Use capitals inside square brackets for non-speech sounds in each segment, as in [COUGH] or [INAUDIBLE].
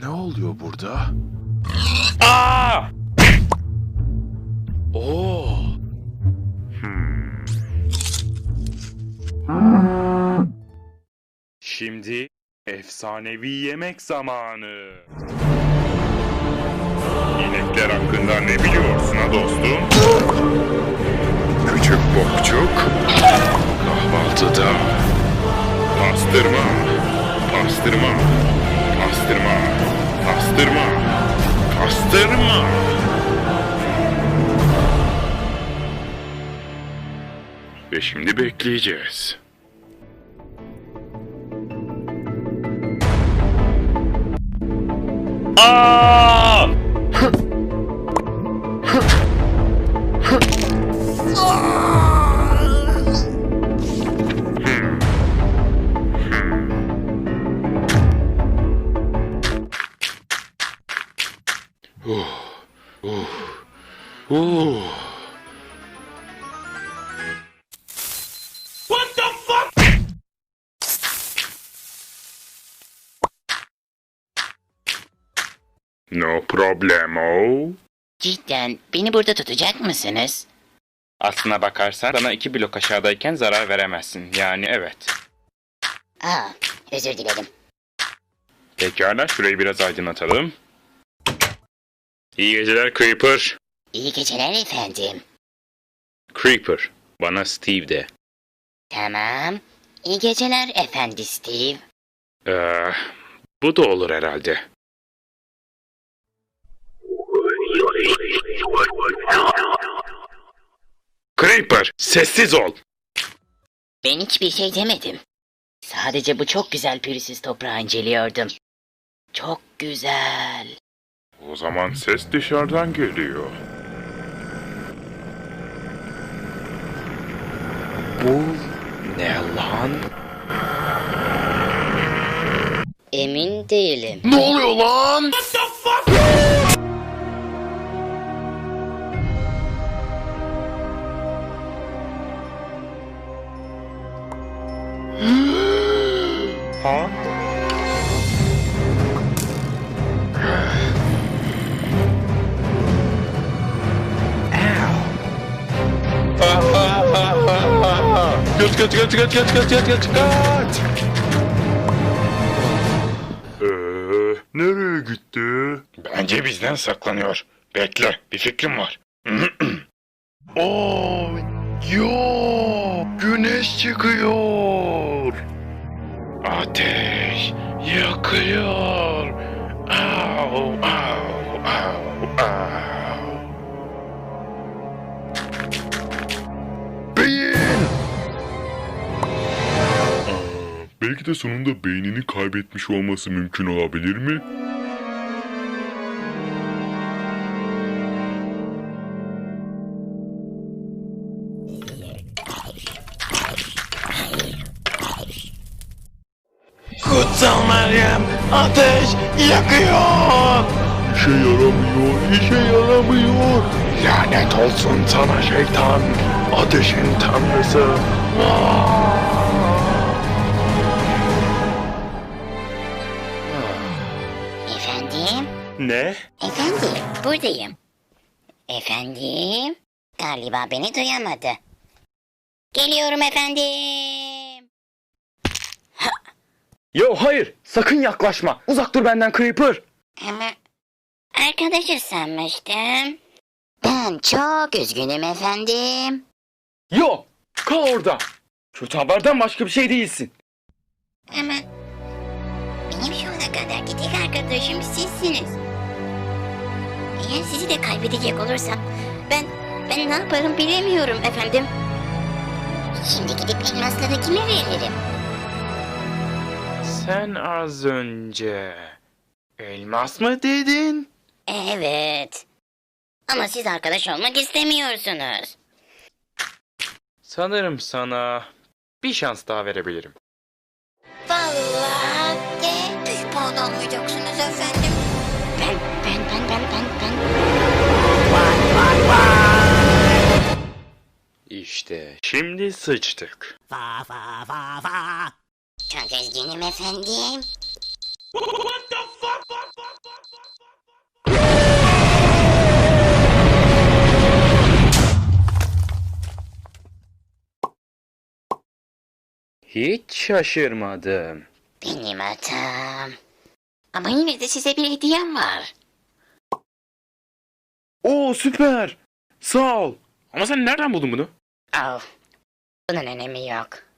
Ne oluyor burada? Aa! Oo. Şimdi efsanevi yemek zamanı. İnekler hakkında ne biliyorsun ha dostum? Küçük bokçuk. Kahvaltıda. Pastırma. Pastırma. Kastırma. Kastırma. Kastırma. Ve şimdi bekleyeceğiz. Aa! Problemo. Cidden beni burada tutacak mısınız? Aslına bakarsan sana iki blok aşağıdayken zarar veremezsin. Yani evet. Aa, özür dilerim. Pekala şurayı biraz aydınlatalım. İyi geceler Creeper. İyi geceler efendim. Creeper. Bana Steve de. Tamam. İyi geceler efendi Steve. Ee, bu da olur herhalde. Creeper, sessiz ol. Ben hiçbir şey demedim. Sadece bu çok güzel pürüzsüz toprağı inceliyordum. Çok güzel. O zaman ses dışarıdan geliyor. Bu ne lan? Emin değilim. Ne oluyor lan? Ha? Kaç kaç kaç kaç kaç kaç kaç kaç kaç. Ee, nereye gitti? Bence bizden saklanıyor. Bekle, bir fikrim var. [CLEARS THROAT] Oo, yo, güneş çıkıyor. Ateş yakıyor. Au, au, au, au. Beyin. Belki de sonunda beynini kaybetmiş olması mümkün olabilir mi? Kutsal Meryem, ateş yakıyor. İşe yaramıyor, işe yaramıyor. Lanet olsun sana şeytan, ateşin tanrısı. Efendim? Ne? Efendim, buradayım. Efendim? Galiba beni duyamadı. Geliyorum efendim. Yo hayır, sakın yaklaşma. Uzak dur benden Creeper. Ama arkadaşız sanmıştım. Ben çok üzgünüm efendim. Yo, kal orada. Kötü haberden başka bir şey değilsin. Ama benim şu ana kadarki tek arkadaşım sizsiniz. Eğer sizi de kaybedecek olursam ben ben ne yaparım bilemiyorum efendim. Şimdi gidip elmasları kime veririm? Sen az önce elmas mı dedin? Evet. Ama siz arkadaş olmak istemiyorsunuz. Sanırım sana bir şans daha verebilirim. Vallahi de büyük puan almayacaksınız efendim. Ben, ben, ben, ben, ben, ben. İşte şimdi sıçtık. Çok üzgünüm efendim. What the fuck? Hiç şaşırmadım. Benim hatam. Ama yine de size bir hediyem var. Oo süper. Sağ ol. Ama sen nereden buldun bunu? Oh, bunun önemi yok.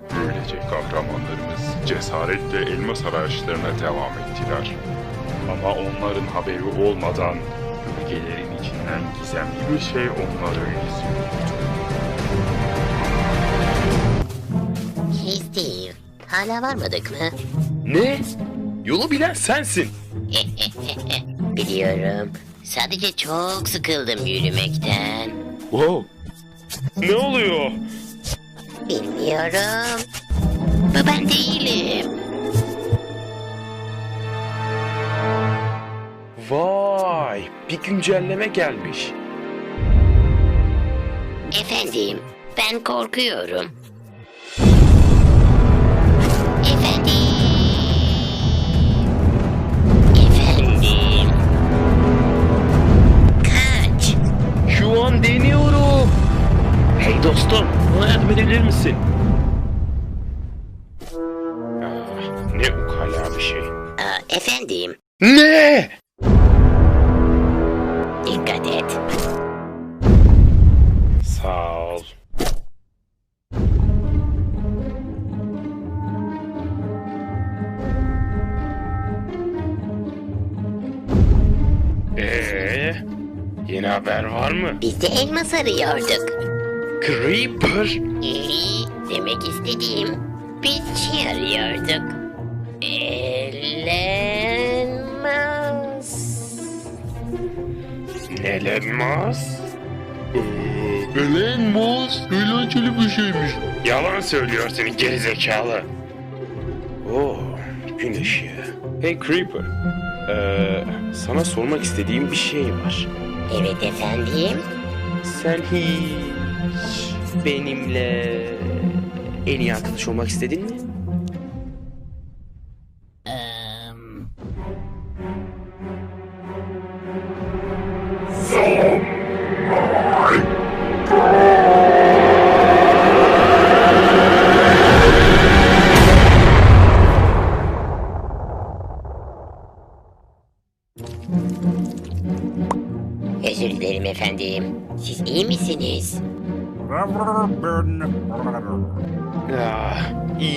Böylece kahramanlarımız cesaretle elmas arayışlarına devam ettiler. Ama onların haberi olmadan bölgelerin içinden gizemli bir şey onları izliyordu. Hey Steve. Hala varmadık mı? Ne? Yolu bilen sensin. [LAUGHS] Biliyorum. Sadece çok sıkıldım yürümekten. Wow. Ne oluyor? Bilmiyorum. Bu ben değilim. Vay, bir güncelleme gelmiş. Efendim, ben korkuyorum. Şu an deniyorum. Hey dostum, yardım edebilir misin? Ah, ne ukala bir şey. Aa, efendim, Ne? dikkat et. Sağ ol. Ee, yeni haber var mı? Biz de elmas arıyorduk. Creeper? İyi, demek istediğim biz şey arıyorduk. Elmas. Nelenmaz? Elmas. Eğlenceli bir şeymiş. Yalan söylüyorsun gerizekalı. Oo, gün ışığı. Hey Creeper, ee, sana sormak istediğim bir şey var. Evet efendim. Sen hiç benimle en iyi arkadaş olmak istedin mi?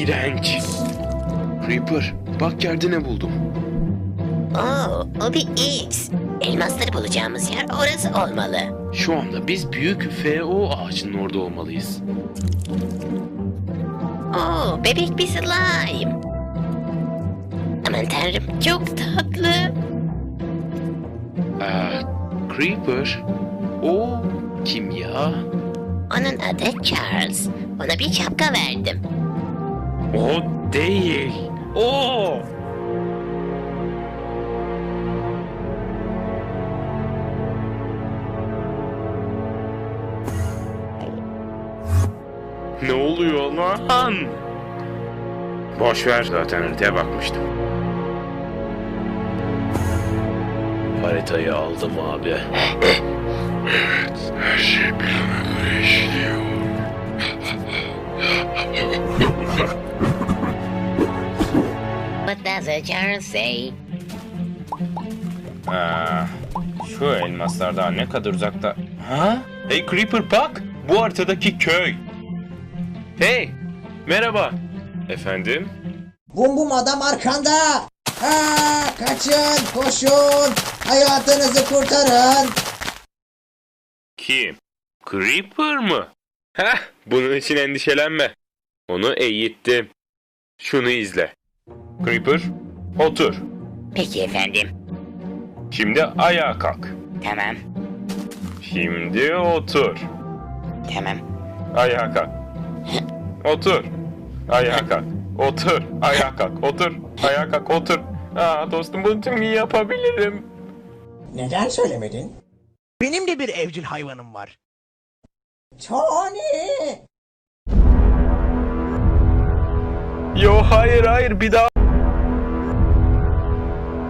İğrenç. Creeper, bak yerde ne buldum. Oo, o bir X. Elmasları bulacağımız yer orası olmalı. Şu anda biz büyük FO ağacının orada olmalıyız. Oo, bebek bir slime. Aman tanrım, çok tatlı. Ah, Creeper, o kim ya? Onun adı Charles. Ona bir şapka verdim. O değil. O. Ne oluyor lan? Boş ver zaten haritaya bakmıştım. Haritayı aldım abi. Her şey göre işliyor. What does a Charles say? Aa, şu elmaslar daha ne kadar uzakta? Ha? Hey Creeper bak! Bu haritadaki köy. Hey, merhaba. Efendim? Bum bum adam arkanda. Aa, kaçın, koşun. Hayatınızı kurtarın. Kim? Creeper mı? Heh, bunun için endişelenme. Onu eğittim. Şunu izle. Creeper, otur. Peki efendim. Şimdi ayağa kalk. Tamam, Şimdi otur. tamam. Ayağa kalk. Otur. Ayağa kalk. Otur. Ayağa kalk. Otur. Ayağa kalk. Otur. Aa dostum bunu tüm iyi yapabilirim. Neden söylemedin? Benim de bir evcil hayvanım var. Tony! Yo hayır hayır bir daha.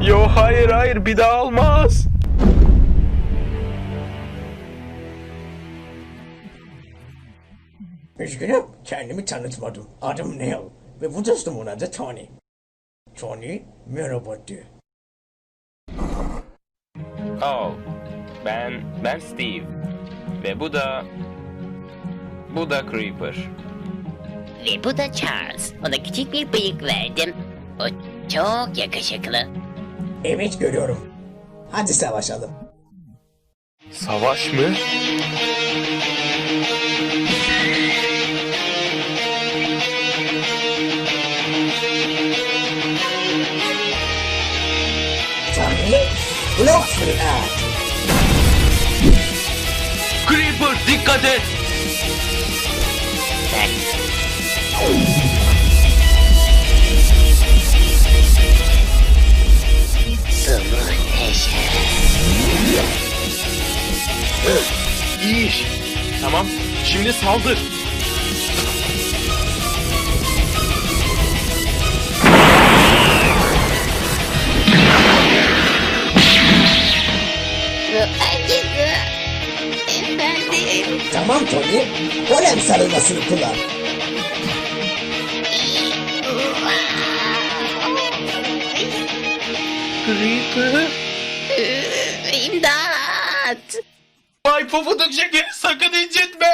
Yo hayır hayır bir daha olmaz. Üzgünüm, kendimi tanıtmadım. Adım Neil ve bu dostumun adı Tony. Tony, merhaba de. Oh, ben, ben Steve. Ve bu da... Bu da Creeper. Ve bu da Charles. Ona küçük bir bıyık verdim. O çok yakışıklı. Evet görüyorum. Hadi savaşalım. Savaş mı? Tony, blok fırlat. Creeper dikkat et! İyi iş. Tamam, şimdi saldır. Herkese. Efendim. Tamam Tony, golem sarılmasını kullan. İmdat. Ay pofuduk şekeri sakın incitme!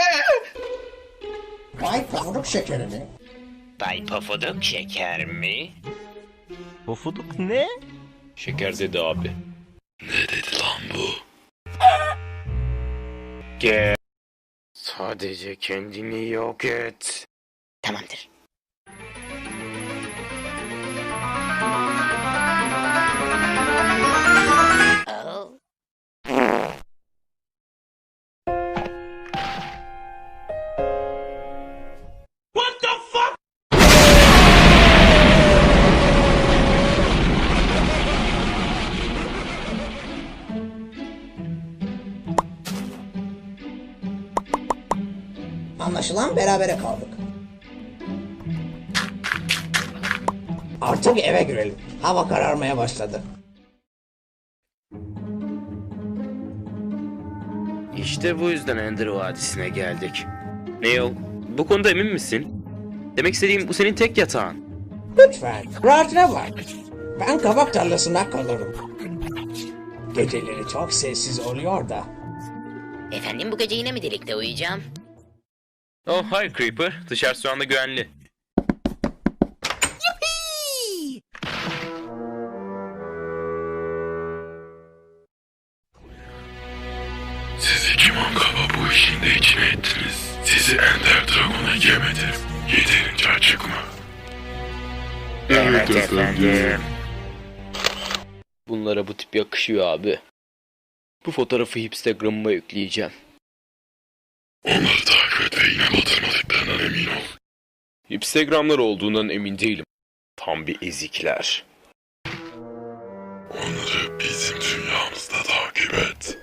Vay pamuk şekerini. Bay Pofuduk şeker mi? Pofuduk ne? Şeker dedi abi. Ne dedi lan bu? Gel. Sadece kendini yok et. Tamamdır. Anlaşılan berabere kaldık. Artık eve girelim. Hava kararmaya başladı. İşte bu yüzden Ender Vadisi'ne geldik. Neil, bu konuda emin misin? Demek istediğim bu senin tek yatağın. Lütfen rahatına bak. Ben kabak tarlasına kalırım. Geceleri çok sessiz oluyor da. Efendim bu gece yine mi delikte uyuyacağım? Oh hayır Creeper, dışarısı şu anda güvenli. Siz iki mankaba bu işin de içine ettiniz. Sizi Ender Dragon'a yemedi. Yeterince açık mı? Evet efendim. Bunlara bu tip yakışıyor abi. Bu fotoğrafı Instagram'ıma yükleyeceğim. Yine batırmadıklarından emin ol. Instagram'lar olduğundan emin değilim. Tam bir ezikler. Onları bizim dünyamızda takip et.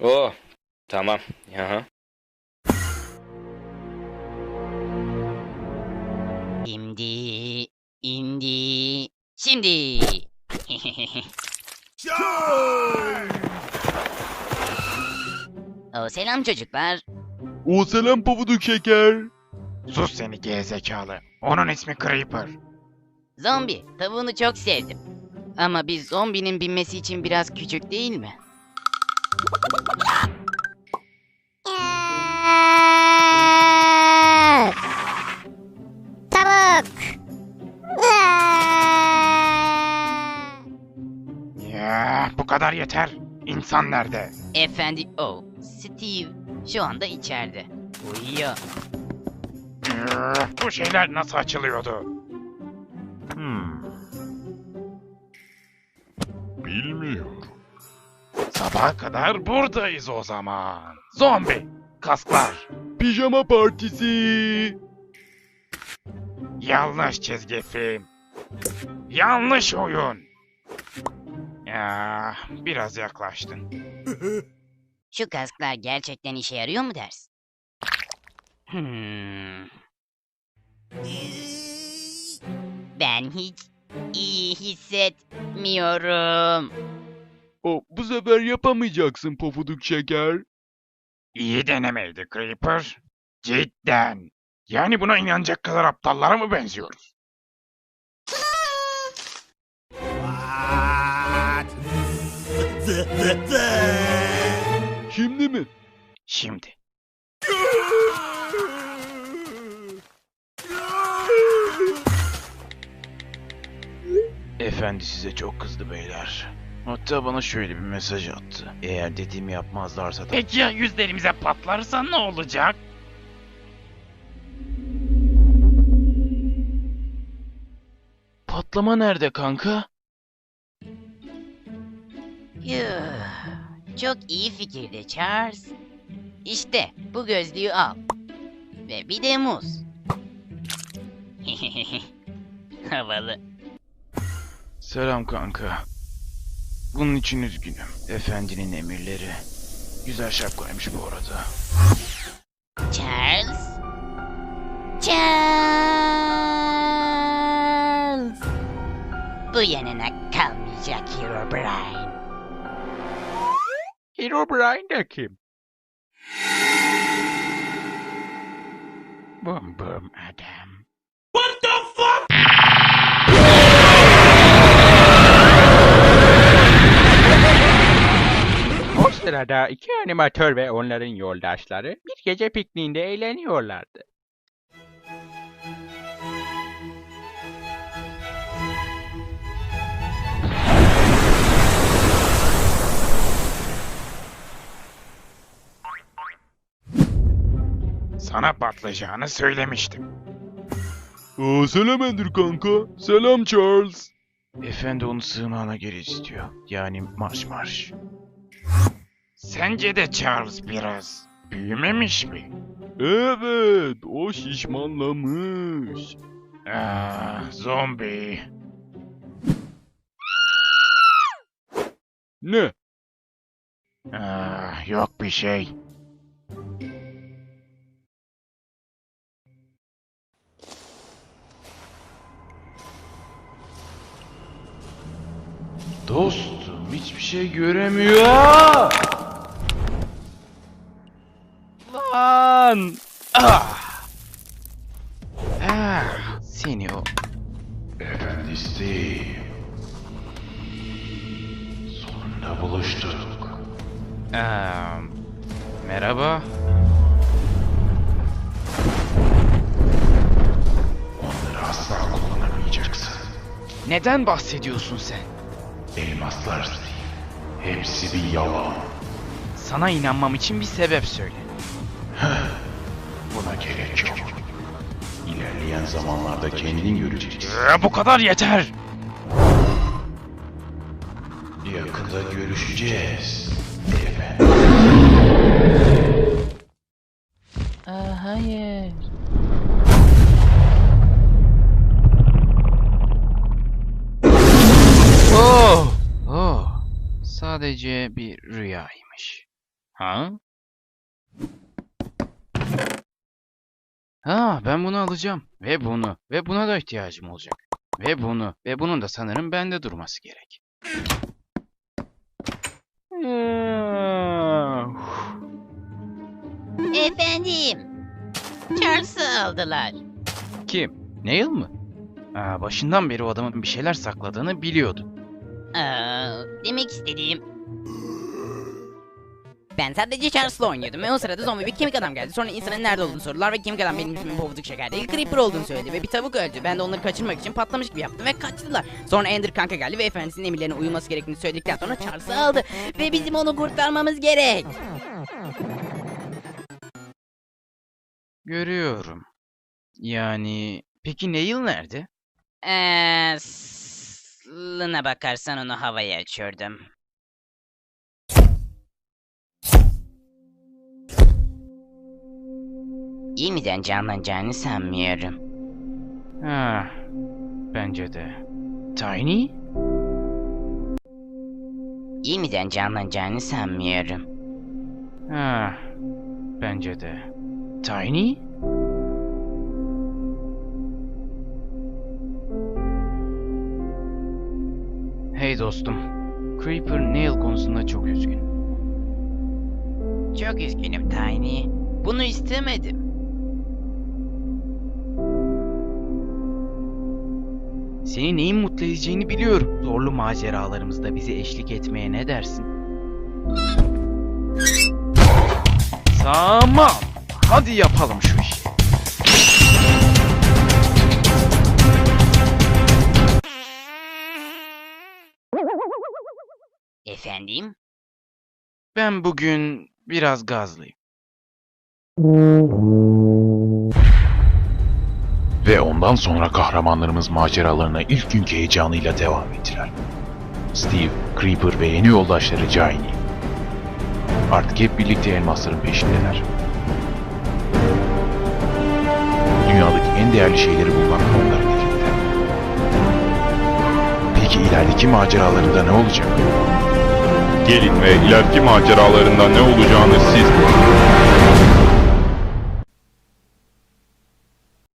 Oh, tamam. Aha. Şimdi, indi, şimdi. [LAUGHS] o selam çocuklar. O selam pofuduk şeker. Sus seni gerizekalı. Onun ismi Creeper. Zombi, tavuğunu çok sevdim. Ama bir zombinin binmesi için biraz küçük değil mi? Tavuk. Ya bu kadar yeter. İnsan nerede? Efendi, oh, Steve şu anda içeride. Uyuyor. Bu şeyler nasıl açılıyordu? Hmm. Bilmiyorum. Sabaha kadar buradayız o zaman. Zombi, kasklar. Pijama partisi. Yanlış çizgi film. Yanlış oyun. Ya biraz yaklaştın. Şu kasklar gerçekten işe yarıyor mu dersin? Hmm. Ben hiç iyi hissetmiyorum. O Bu sefer yapamayacaksın pofuduk şeker. İyi denemeydi Creeper. Cidden. Yani buna inanacak kadar aptallara mı benziyoruz? Şimdi mi? Şimdi. Efendi size çok kızdı beyler. Hatta bana şöyle bir mesaj attı. Eğer dediğimi yapmazlarsa da... Peki ya yüzlerimize patlarsa ne olacak? Patlama nerede kanka? Yuh, çok iyi fikirdi Charles. İşte bu gözlüğü al. Ve bir de muz. [LAUGHS] Havalı. Selam kanka. Bunun için üzgünüm. Efendinin emirleri. Güzel şapkaymış bu arada. Charles? Charles! Bu yanına kalmayacak Hero Brian. Herobrine de kim? Bum bum adam. O sırada iki animatör ve onların yoldaşları bir gece pikniğinde eğleniyorlardı. Sana patlayacağını söylemiştim. Aa, selam Ender kanka. Selam Charles. Efendi onu sığınağına geri istiyor. Yani marş marş. Sence de Charles biraz büyümemiş mi? Evet, o şişmanlamış. Ah, zombi. Ne? Ah, yok bir şey. Dostum hiçbir şey göremiyor. Lan! Ah! Ah! Seni o Efendisi. Sonunda buluştuk. Aa, merhaba. Onları asla kullanamayacaksın. Neden bahsediyorsun sen? Elmaslar değil. Hepsi bir yalan. Sana inanmam için bir sebep söyle. Buna gerek yok. İlerleyen zamanlarda kendin göreceksin. Ee, bu kadar yeter. Yakında görüşeceğiz. Aa, Sadece bir rüyaymış. Ha? Ha, ben bunu alacağım. Ve bunu. Ve buna da ihtiyacım olacak. Ve bunu. Ve bunun da sanırım bende durması gerek. Efendim. Charles'ı aldılar. Kim? Neil mı? Aa, başından beri o adamın bir şeyler sakladığını biliyordum. Aa, demek istediğim... Ben sadece Charles'la oynuyordum ve o sırada zombi bir kemik adam geldi. Sonra insanın nerede olduğunu sordular ve kemik adam benim ismim Pofuduk Şeker değil Creeper olduğunu söyledi ve bir tavuk öldü. Ben de onları kaçırmak için patlamış gibi yaptım ve kaçtılar. Sonra Ender kanka geldi ve efendisinin emirlerine uyulması gerektiğini söyledikten sonra Charles'ı aldı. Ve bizim onu kurtarmamız gerek. Görüyorum. Yani peki Neil nerede? Eee... Slına bakarsan onu havaya açıyordum. Yeniden canlanacağını sanmıyorum. Ha, bence de. Tiny? Yeniden canlanacağını sanmıyorum. Ha, bence de. Tiny? Dostum. Creeper Nail konusunda çok üzgünüm. Çok üzgünüm Tiny. Bunu istemedim. Seni neyin mutlu edeceğini biliyorum. Zorlu maceralarımızda bize eşlik etmeye ne dersin? Tamam. Hadi yapalım şu işi. Efendim? Ben bugün biraz gazlıyım. Ve ondan sonra kahramanlarımız maceralarına ilk günkü heyecanıyla devam ettiler. Steve, Creeper ve yeni yoldaşları Johnny. Artık hep birlikte elmasların peşindeler. Dünyadaki en değerli şeyleri bulmak onların elinde. Peki ilerideki maceralarında ne olacak? Gelin ve ileriki maceralarında ne olacağını siz görün.